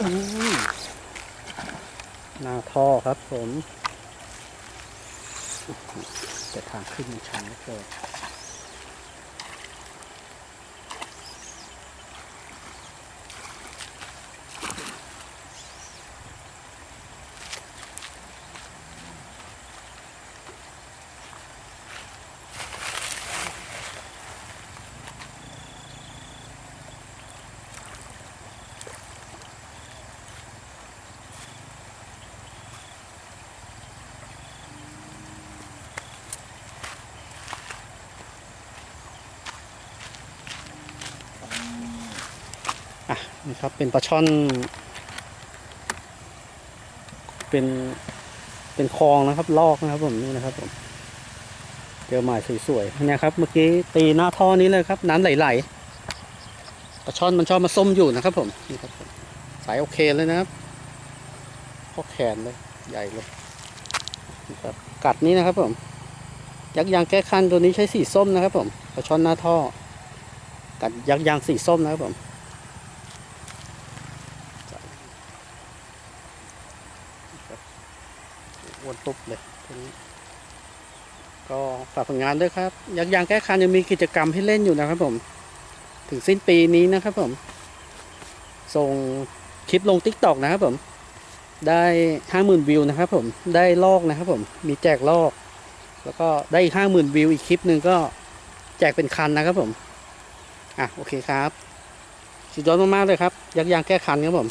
หน้าท่อครับผม จะทางขึ้นมันชันเลือเกิน อะนี่ครับเป็นปลาช่อน เป็นเป็นคลองนะครับ ลอกนะครับผมนี่นะครับผมเจอหมายสวยๆเนี่ยครับ เมื่อกี้ตีหน้าท่อนี้เลยครับ น้ำไหลๆปลาช่อนมันชอบมาส้มอยู่นะครับ ผมนี่ครับสายโอเคเลยนะครับข้อแขนเลยใหญ่เลยครับกัดนี้นะครับผมยักษ์ยางแก้คันตัวนี้ใช้สีส้มนะครับผมปลาช่อนหน้าท่อกัดยักษ์ยางสีส้มนะครับผม วนตุบเลยทีนี้ก็ฝากผลงานด้วยครับยักษ์ยางแก้คันยังมีกิจกรรมให้เล่นอยู่นะครับผม ถึงสิ้นปีนี้นะครับผม ส่งคลิปลง t ิ k t o k นะครับผม ได้ห้าหมื่นวิวนะครับผมได้ลอกนะครับผมมีแจกลอก แล้วก็ได้อีกห้าหมื่นวิวอีกคลิปหนึ่งก็แจกเป็นคันนะครับผมอะโอเคครับสุดยอดมากๆเลยครับ ยักษ์ยางแก้คันครับผม